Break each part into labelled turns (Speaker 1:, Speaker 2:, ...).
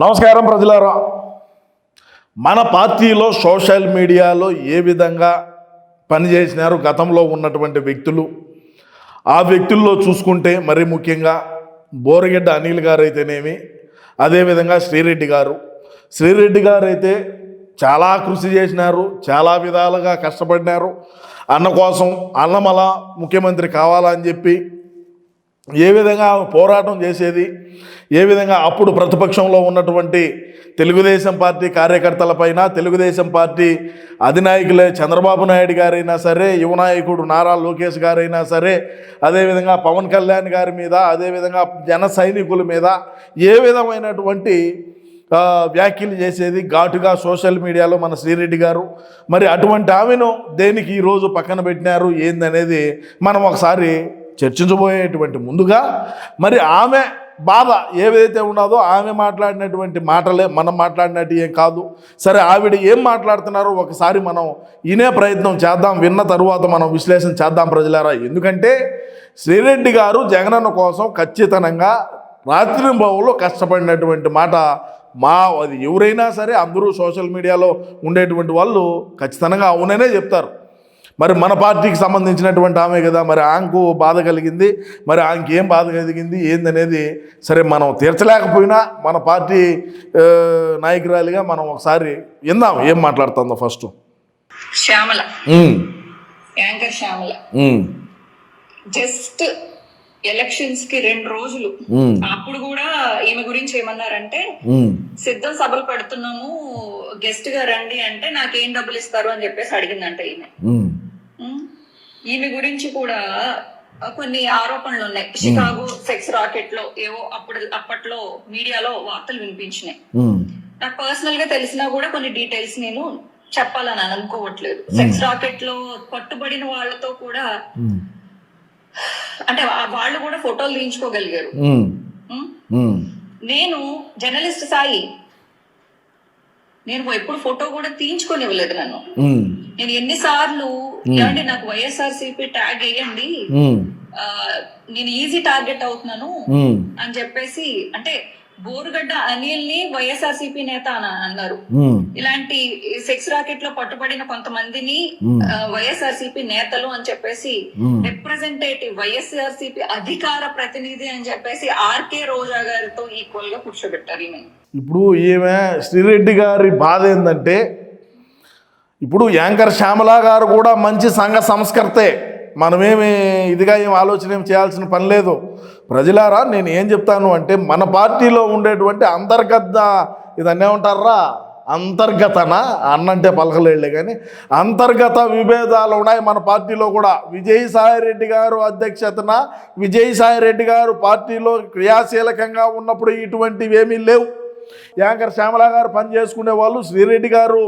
Speaker 1: నమస్కారం ప్రజలారా. మన పార్టీలో సోషల్ మీడియాలో ఏ విధంగా పనిచేసినారు గతంలో ఉన్నటువంటి వ్యక్తులు ఆ వ్యక్తుల్లో చూసుకుంటే మరీ ముఖ్యంగా బోరగడ్డ అనిల్ గారు అయితేనేమి అదేవిధంగా శ్రీరెడ్డి గారు. శ్రీరెడ్డి గారు అయితే చాలా కృషి చేసినారు చాలా విధాలుగా కష్టపడినారు. అన్న కోసం అన్నమల ముఖ్యమంత్రి కావాలని చెప్పి ఏ విధంగా పోరాటం చేసేది? ఏ విధంగా అప్పుడు ప్రతిపక్షంలో ఉన్నటువంటి తెలుగుదేశం పార్టీ కార్యకర్తలపైన తెలుగుదేశం పార్టీ అధినాయకులే చంద్రబాబు నాయుడు గారైనా సరే యువనాయకుడు నారా లోకేష్ గారైనా సరే అదేవిధంగా పవన్ కళ్యాణ్ గారి మీద అదేవిధంగా జన సైనికుల మీద ఏ విధమైనటువంటి వ్యాఖ్యలు చేసేది? ఘాటుగా సోషల్ మీడియాలో మన శ్రీరెడ్డి గారు. మరి అటువంటి ఆమెను దేనికి ఈరోజు పక్కన పెట్టినారు? ఏందనేది మనం ఒకసారి చర్చించబోయేటువంటి ముందుగా మరి ఆమె బాధ ఏదైతే ఉన్నదో ఆమె మాట్లాడినటువంటి మాటలే మనం మాట్లాడినట్టు ఏం కాదు. సరే ఆవిడ ఏం మాట్లాడుతున్నారో ఒకసారి మనం వినే ప్రయత్నం చేద్దాం విన్న తరువాత మనం విశ్లేషణ చేద్దాం ప్రజలారా. ఎందుకంటే శ్రీరెడ్డి గారు జగనన్న కోసం ఖచ్చితంగా రాత్రి కష్టపడినటువంటి మాట మా అది ఎవరైనా సరే అందరూ సోషల్ మీడియాలో ఉండేటువంటి వాళ్ళు ఖచ్చితంగా అవుననే చెప్తారు. మరి మన పార్టీకి సంబంధించినటువంటి ఆమె కదా మరి ఆంకు బాధ కలిగింది మరి ఆంకి ఏం బాధ కలిగింది ఏందనేది సరే మనం తీర్చలేకపోయినా మన పార్టీ నాయకురాలిగా మనం ఒకసారి విందాం ఏం మాట్లాడుతుందో first.
Speaker 2: Shyamala. Anchor Shyamala. Just ఎలక్షన్స్కి రెండు రోజులు. అప్పుడు కూడా ఈమె గురించి ఏమన్నారంటే సిద్ధం సభలు పెడుతున్నాము గెస్ట్గా రండి అంటే నాకేం డబ్బులు ఇస్తారు అని చెప్పేసి అడిగిందంట ఈమె. ఈమె గురించి కూడా కొన్ని ఆరోపణలు ఉన్నాయి. షికాగో సెక్స్ రాకెట్లో ఏవో అప్పుడు అప్పట్లో మీడియాలో వార్తలు వినిపించినాయి. నాకు పర్సనల్గా తెలిసినా కూడా కొన్ని డీటెయిల్స్ నేను చెప్పాలని అనుకోవట్లేదు. సెక్స్ రాకెట్లో పట్టుబడిన వాళ్ళతో కూడా అంటే వాళ్ళు కూడా ఫోటోలు తీయించుకోగలిగారు. నేను జర్నలిస్ట్ సాయి. నేను ఎప్పుడు ఫోటో కూడా తీయించుకొని ఇవ్వలేదు నన్ను నేను ఎన్నిసార్లు ఏమండి నాకు వైఎస్ఆర్ సిపి ట్యాగ్ వేయండి. నేను ఈజీ టార్గెట్ అవుతున్నాను అని చెప్పేసి అంటే బోరుగడ్డ అనిల్ని వైఎస్ఆర్సీపీ నేత అని అన్నారు. ఇలాంటి సెక్స్ రాకెట్లో పట్టుబడిన కొంతమందిని వైఎస్ఆర్సీపీ నేతలు అని చెప్పేసి. రిప్రజెంటేటివ్ వైఎస్ఆర్సీపీ అధికార ప్రతినిధి అని చెప్పేసి ఆర్కే రోజా గారితో ఈక్వల్గా కూర్చోబెట్టారు
Speaker 1: ఇప్పుడు ఈమె శ్రీరెడ్డి గారి బాధ ఏంటంటే ఇప్పుడు యాంకర్ శ్యామల గారు కూడా మంచి సంఘ సంస్కర్తే. మనమేమి ఇదిగా ఏం ఆలోచన ఏం చేయాల్సిన పని లేదు. ప్రజలారా నేను ఏం చెప్తాను అంటే మన పార్టీలో ఉండేటువంటి అంతర్గత ఇదన్నే ఉంటారా అంతర్గతన? అన్నంటే పలకలేళ్ళే కానీ అంతర్గత విభేదాలు ఉన్నాయి మన పార్టీలో కూడా. విజయసాయి రెడ్డి గారు అధ్యక్షతన విజయసాయి రెడ్డి గారు పార్టీలో క్రియాశీలకంగా ఉన్నప్పుడు ఇటువంటివి ఏమీ లేవు. యాంకర్ శ్యామల గారు పని చేసుకునే వాళ్ళు శ్రీరెడ్డి గారు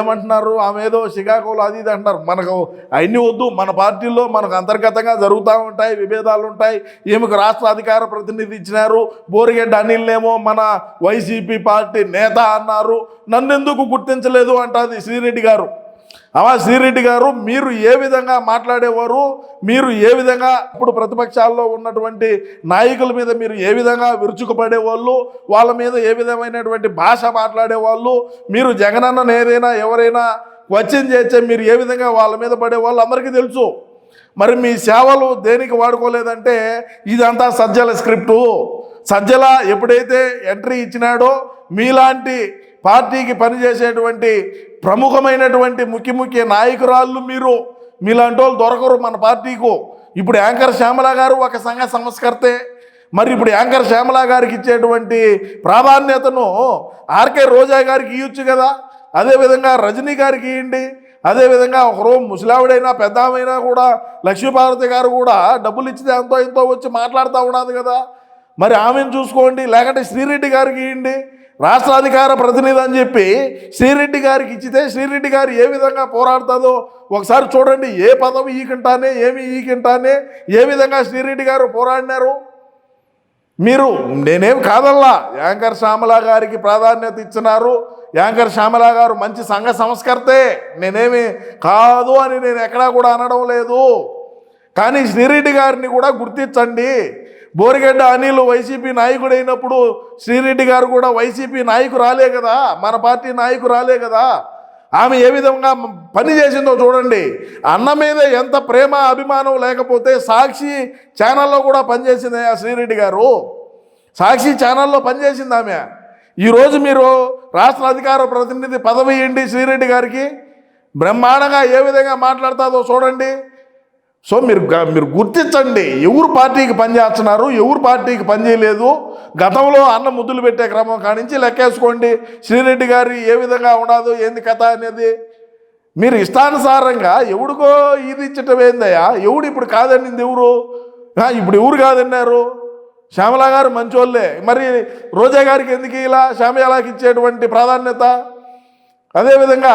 Speaker 1: ఏమంటున్నారు? ఆమె ఏదో షికాగోలో అది ఇది అంటున్నారు. మనకు అవన్నీ వద్దు. మన పార్టీలో మనకు అంతర్గతంగా జరుగుతూ ఉంటాయి విభేదాలు ఉంటాయి. ఈమెకు రాష్ట్ర అధికార ప్రతినిధి ఇచ్చినారు. బోరిగడ్డ అనిల్నేమో మన వైసీపీ పార్టీ నేత అన్నారు. నన్నెందుకు గుర్తించలేదు అంటుంది శ్రీరెడ్డి గారు. అమ్మా శ్రీరెడ్డి గారు మీరు ఏ విధంగా మాట్లాడేవారు మీరు ఏ విధంగా ఇప్పుడు ప్రతిపక్షాల్లో ఉన్నటువంటి నాయకుల మీద మీరు ఏ విధంగా విరుచుకుపడేవాళ్ళు వాళ్ళ మీద ఏ విధమైనటువంటి భాష మాట్లాడేవాళ్ళు మీరు జగనన్న ఏదైనా ఎవరైనా క్వశ్చన్ చేస్తే మీరు ఏ విధంగా వాళ్ళ మీద పడేవాళ్ళు అందరికీ తెలుసు. మరి మీ సేవలు దేనికి వాడుకోలేదంటే ఇదంతా సజ్జల స్క్రిప్టు. సజ్జల ఎప్పుడైతే ఎంట్రీ ఇచ్చినాడో మీలాంటి పార్టీకి పనిచేసేటువంటి ప్రముఖమైనటువంటి ముఖ్య ముఖ్య నాయకురాళ్ళు మీరు. మీలాంటి వాళ్ళు దొరకరు మన పార్టీకు. ఇప్పుడు యాంకర్ శ్యామల గారు ఒక సంఘ సంస్కర్తే. మరి ఇప్పుడు యాంకర్ శ్యామల గారికి ఇచ్చేటువంటి ప్రాధాన్యతను ఆర్కే రోజా గారికి ఇవ్వచ్చు కదా. అదేవిధంగా రజనీ గారికి ఇవ్వండి అదేవిధంగా ఒకరో ముసలావిడైనా పెద్దామైనా కూడా లక్ష్మీపార్వతి గారు కూడా డబ్బులు ఇచ్చితే ఎంతో ఎంతో వచ్చి మాట్లాడుతూ ఉన్నది కదా. మరి ఆమెను చూసుకోండి లేకుంటే శ్రీరెడ్డి గారికి ఇవ్వండి రాష్ట్రాధికార ప్రతినిధి అని చెప్పి శ్రీరెడ్డి గారికి ఇచ్చితే శ్రీరెడ్డి గారు ఏ విధంగా పోరాడుతుందో ఒకసారి చూడండి ఏ పదవి ఈకింటానే ఏమి ఈకింటానే ఏ విధంగా శ్రీరెడ్డి గారు పోరాడినారు? మీరు నేనేం కాదల్లా యాంకర్ శ్యామల గారికి ప్రాధాన్యత ఇచ్చినారు. యాంకర్ శ్యామల గారు మంచి సంఘ సంస్కర్తే నేనేమి కాదు అని నేను ఎక్కడా కూడా అనడం లేదు. కానీ శ్రీరెడ్డి గారిని కూడా గుర్తించండి. బోరిగడ్డ అనిల్ వైసీపీ నాయకుడు అయినప్పుడు శ్రీరెడ్డి గారు కూడా వైసీపీ నాయకురాలే కదా? మన పార్టీ నాయకురాలే కదా? ఆమె ఏ విధంగా పని చేసిందో చూడండి. అన్న మీద ఎంత ప్రేమ అభిమానం లేకపోతే సాక్షి ఛానల్లో కూడా పనిచేసింది ఆ శ్రీరెడ్డి గారు? సాక్షి ఛానల్లో పనిచేసింది ఆమె? ఈరోజు మీరు రాష్ట్ర అధికార ప్రతినిధి పదవి ఇవ్వండి శ్రీరెడ్డి గారికి? బ్రహ్మాండంగా ఏ విధంగా మాట్లాడుతుందో చూడండి. సో మీరు మీరు గుర్తించండి. ఎవరు పార్టీకి పనిచేస్తున్నారు ఎవరు పార్టీకి పనిచేయలేదు గతంలో అన్న ముద్దులు పెట్టే క్రమం కానించి లెక్కేసుకోండి. శ్రీరెడ్డి గారి ఏ విధంగా ఉండదు ఏంది కథ అనేది మీరు ఇష్టానుసారంగా ఎవడికో ఇది ఇచ్చటం ఏందయ్యా? ఎవడు ఇప్పుడు కాదనింది ఎవరు? ఇప్పుడు ఎవరు కాదన్నారు? శ్యామల గారు మంచోళ్ళే. మరి రోజా గారికి ఎందుకు ఇలా శ్యామలాకి ఇచ్చేటువంటి ప్రాధాన్యత? అదేవిధంగా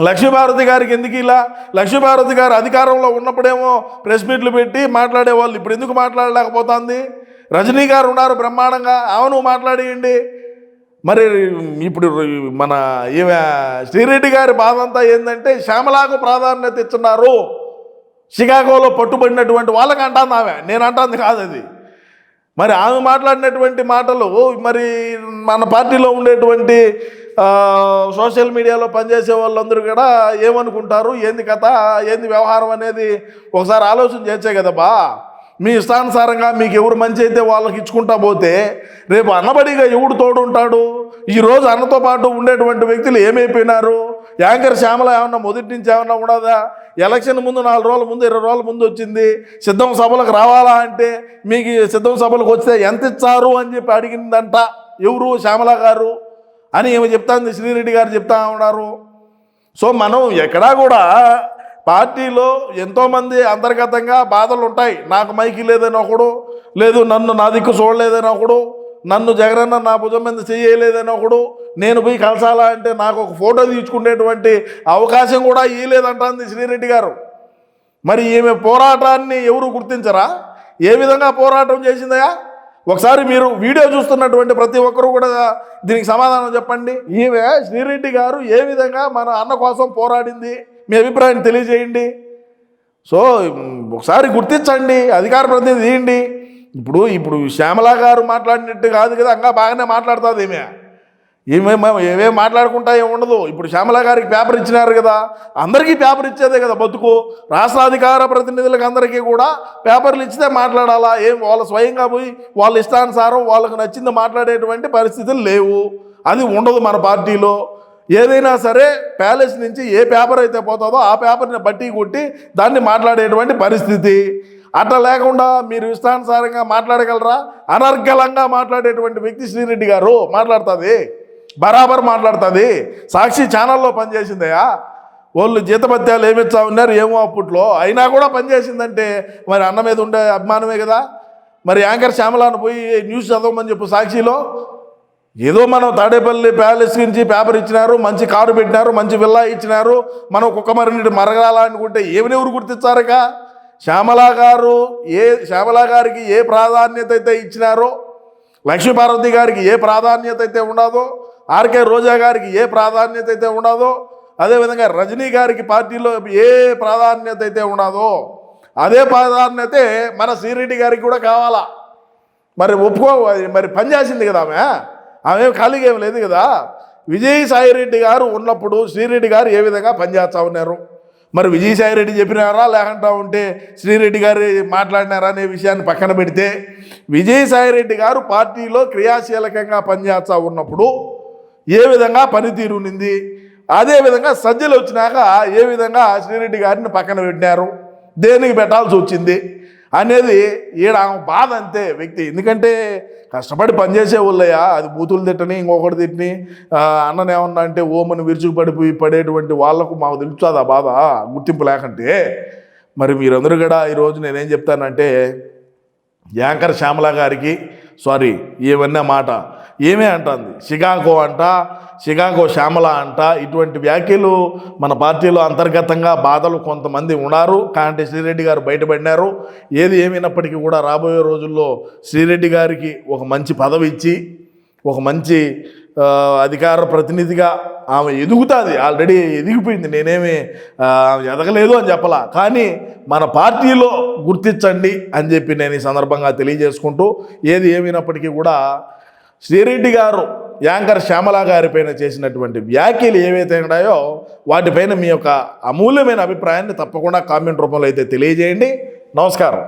Speaker 1: లక్ష్మీభారతి గారికి ఎందుకు ఇలా? లక్ష్మీభారతి గారు అధికారంలో ఉన్నప్పుడేమో ప్రెస్ మీట్లు పెట్టి మాట్లాడేవాళ్ళు ఇప్పుడు ఎందుకు మాట్లాడలేకపోతుంది? రజనీ గారు ఉన్నారు బ్రహ్మాండంగా. అవును మాట్లాడేయండి. మరి ఇప్పుడు మన ఈమె శ్రీరెడ్డి గారి బాధ అంతా ఏంటంటే శ్యామలాకు ప్రాధాన్యత ఇస్తున్నారు. షికాగోలో పట్టుబడినటువంటి వాళ్ళకి అంటాను ఆమె. నేను అంటాను కాదు అది. మరి ఆమె మాట్లాడినటువంటి మాటలు మరి మన పార్టీలో ఉండేటువంటి సోషల్ మీడియాలో పనిచేసే వాళ్ళందరూ కూడా ఏమనుకుంటారు? ఏంది కథ? ఏంది వ్యవహారం అనేది? ఒకసారి ఆలోచన చేసే కదా బా. మీ ఇష్టానుసారంగా మీకు ఎవరు మంచి అయితే వాళ్ళకి ఇచ్చుకుంటా పోతే రేపు అన్నబడిగా ఎవడు తోడు ఉంటాడు? ఈరోజు అన్నతో పాటు ఉండేటువంటి వ్యక్తులు ఏమైపోయినారు? యాంకర్ శ్యామల ఏమన్నా మొదటి నుంచి ఏమన్నా ఉండదా? ఎలక్షన్ ముందు నాలుగు రోజుల ముందు ఇరవై రోజుల ముందు వచ్చింది. సిద్ధం సభలకు రావాలా అంటే మీకు సిద్ధం సభలకు వస్తే ఎంత ఇచ్చారు అని చెప్పి అడిగిందంట ఎవరు? శ్యామల గారు? అని ఏమి చెప్తాంది? శ్రీరెడ్డి గారు చెప్తా ఉన్నారు. సో మనం ఎక్కడా కూడా పార్టీలో ఎంతోమంది అంతర్గతంగా బాధలు ఉంటాయి. నాకు మైకి లేదని ఒకడు లేదు నన్ను నా దిక్కు చూడలేదని ఒకడు నన్ను జగనన్న నా భుజం మీద చేయలేదని ఒకడు నేను పోయి కలసాలా అంటే నాకు ఒక ఫోటో తీసుకునేటువంటి అవకాశం కూడా ఇయ్యలేదంటుంది శ్రీరెడ్డి గారు. మరి ఈమె పోరాటాన్ని ఎవరు గుర్తించరా? ఏ విధంగా పోరాటం చేసిందయా ఒకసారి మీరు వీడియో చూస్తున్నటువంటి ప్రతి ఒక్కరు కూడా దీనికి సమాధానం చెప్పండి. ఈమె శ్రీరెడ్డి గారు ఏ విధంగా మన అన్న కోసం పోరాడింది మీ అభిప్రాయం తెలియజేయండి. సో ఒకసారి గుర్తించండి అధికార ప్రతినిధి ఇప్పుడు ఇప్పుడు శ్యామల గారు మాట్లాడినట్టు కాదు కదా ఇంకా బాగానే మాట్లాడుతుంది ఈమె. ఈమె మ- ఏమేం మాట్లాడుకుంటా ఏం ఉండదు. ఇప్పుడు శ్యామల గారికి పేపర్ ఇచ్చినారు కదా అందరికీ పేపర్ ఇచ్చేదే కదా బతుకు. రాష్ట్రాధికార ప్రతినిధులకు అందరికీ కూడా పేపర్లు ఇచ్చితే మాట్లాడాలా? ఏం వాళ్ళ స్వయంగా పోయి వాళ్ళ ఇష్టానుసారం వాళ్ళకు నచ్చింది మాట్లాడేటువంటి పరిస్థితులు లేవు. అది ఉండదు మన పార్టీలో. ఏదైనా సరే ప్యాలెస్ నుంచి ఏ పేపర్ అయితే పోతుందో ఆ పేపర్ని బట్టి కొట్టి దాన్ని మాట్లాడేటువంటి పరిస్థితి. అట్లా లేకుండా మీరు ఇష్టానుసారంగా మాట్లాడగలరా? అనర్గళంగా మాట్లాడేటువంటి వ్యక్తి శ్రీరెడ్డి గారు మాట్లాడుతుంది. బరాబర్ మాట్లాడుతుంది. సాక్షి ఛానల్లో పనిచేసిందయా వాళ్ళు జీతభత్యాలు ఏమిచ్చా ఉన్నారు ఏమో అప్పట్లో. అయినా కూడా పనిచేసిందంటే మరి అన్న మీద ఉండే అభిమానమే కదా. మరి యాంకర్ శ్యామలాను పోయి న్యూస్ చదవమని చెప్పు సాక్షిలో. ఏదో మనం తాడేపల్లి ప్యాలెస్ నుంచి పేపర్ ఇచ్చినారు మంచి కారు పెట్టినారు మంచి విల్లా ఇచ్చినారు మనం కుక్కమరిని మరగాలనుకుంటే ఏమినెవరు గుర్తించారుగా శ్యామలా గారు ఏ శ్యామలా గారికి ఏ ప్రాధాన్యత అయితే ఇచ్చినారో లక్ష్మీపార్వతి గారికి ఏ ప్రాధాన్యత అయితే ఉండదో ఆర్కే రోజా గారికి ఏ ప్రాధాన్యత అయితే ఉండదో అదేవిధంగా రజనీ గారికి పార్టీలో ఏ ప్రాధాన్యత అయితే ఉండదో అదే ప్రాధాన్యత మన శ్రీరెడ్డి గారికి కూడా కావాలా? మరి ఒప్పుకో మరి పనిచేసింది కదా ఆమె? ఆమె ఖాళీగా ఏం లేదు కదా? విజయసాయిరెడ్డి గారు ఉన్నప్పుడు శ్రీరెడ్డి గారు ఏ విధంగా పనిచేస్తా ఉన్నారు? మరి విజయసాయిరెడ్డి చెప్పినారా? లేకుండా ఉంటే శ్రీరెడ్డి గారు మాట్లాడినారా అనే విషయాన్ని పక్కన పెడితే విజయసాయిరెడ్డి గారు పార్టీలో క్రియాశీలకంగా పనిచేస్తా ఉన్నప్పుడు ఏ విధంగా పనితీరు ఉన్నింది అదేవిధంగా సజ్జలు వచ్చినాక ఏ విధంగా శ్రీరెడ్డి గారిని పక్కన పెట్టినారు? దేనికి పెట్టాల్సి వచ్చింది? అనేది ఈడ బాధ అంతే వ్యక్తి. ఎందుకంటే కష్టపడి పనిచేసే వాళ్ళయ్యా అది బూతులు తిట్టని ఇంకొకటి తిట్టని ఆ, ఏమన్నా అంటే ఓమని విరుచుకు పడిపోయి పడేటువంటి వాళ్ళకు మాకు తెలుస్తుంది ఆ బాధ గుర్తింపు లేకంటే. మరి మీరందరూ కూడా ఈరోజు నేనేం చెప్తానంటే యాంకర్ శ్యామల గారికి సారీ ఏమన్నా మాట ఏమే అంటుంది? షికాగో అంట షికాగో శ్యామల అంట ఇటువంటి వ్యాఖ్యలు మన పార్టీలో అంతర్గతంగా బాధలు కొంతమంది ఉన్నారు. కాంటే శ్రీరెడ్డి గారు బయటపడినారు. ఏది ఏమైనప్పటికీ కూడా రాబోయే రోజుల్లో శ్రీరెడ్డి గారికి ఒక మంచి పదవి ఇచ్చి ఒక మంచి అధికార ప్రతినిధిగా ఆమె ఎదుగుతుంది. ఆల్రెడీ ఎదిగిపోయింది. నేనేమి ఎదగలేదు అని చెప్పలా. కానీ మన పార్టీలో గుర్తించండి అని చెప్పి నేను ఈ సందర్భంగా తెలియజేసుకుంటూ ఏది ఏమైనప్పటికీ కూడా శ్రీరెడ్డి గారు యాంకర్ శ్యామల గారిపైన చేసినటువంటి వ్యాఖ్యలు ఏవైతే ఉన్నాయో వాటిపైన మీ యొక్క అమూల్యమైన అభిప్రాయాన్ని తప్పకుండా కామెంట్ రూపంలో అయితే తెలియజేయండి. నమస్కారం.